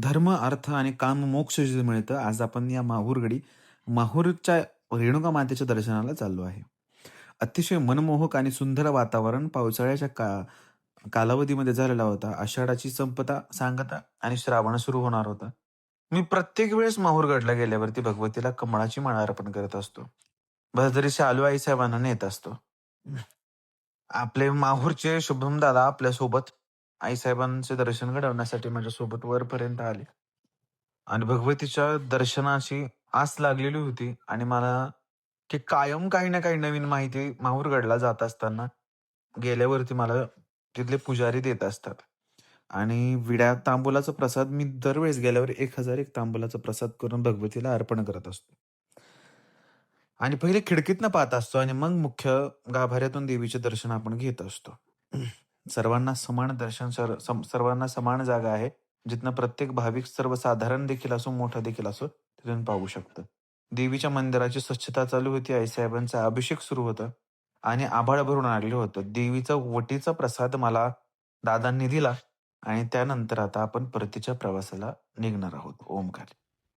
धर्म, अर्थ आणि काम मोक्ष जे मिळतं, आज आपण या माहूरगडी माहूरच्या रेणुका मातेच्या दर्शनाला चाललो आहे. अतिशय मनमोहक आणि सुंदर वातावरण पावसाळ्याच्या का कालावधीमध्ये झालेला होता. आषाढाची संपता सांगता आणि श्रावण सुरू होणार होता. मी प्रत्येक वेळेस माहूरगडला गेल्यावरती भगवतीला कमळाची माळ अर्पण करत असतो. भरजरी शालू आई साहेबांना नेत असतो. आपले माहूरचे शुभम दादा आपल्यासोबत आईसाहेबांचे दर्शन घडवण्यासाठी माझ्यासोबत वरपर्यंत आले. आणि भगवतीच्या दर्शनाची आस लागलेली होती आणि मला की कायम काही ना काही नवीन माहिती माहूरगडला जात असताना गेल्यावरती मला तिथले पुजारी देत असतात. आणि विड्या तांबूलाचा प्रसाद मी दरवेळेस गेल्यावर एक हजार एक तांबुलाचा प्रसाद करून भगवतीला अर्पण करत असतो. आणि पहिले खिडकीतनं पाहत असतो आणि मग मुख्य गाभाऱ्यातून देवीचे दर्शन आपण घेत असतो. सर्वांना समान दर्शन सर- सम- सर्वांना समान जागा आहे जिथनं प्रत्येक भाविक सर्वसाधारण देखील असो मोठा देखील असो तिथून पाहू शकतं. देवीच्या मंदिराची स्वच्छता चालू होती आईसाहेबांचा अभिषेक सुरू होता आणि आभाळ भरून आलेलं होतं. देवीचा वटीचा प्रसाद मला दादांनी दिला आणि त्यानंतर आता आपण परतीच्या प्रवासाला निघणार आहोत. ओमकार.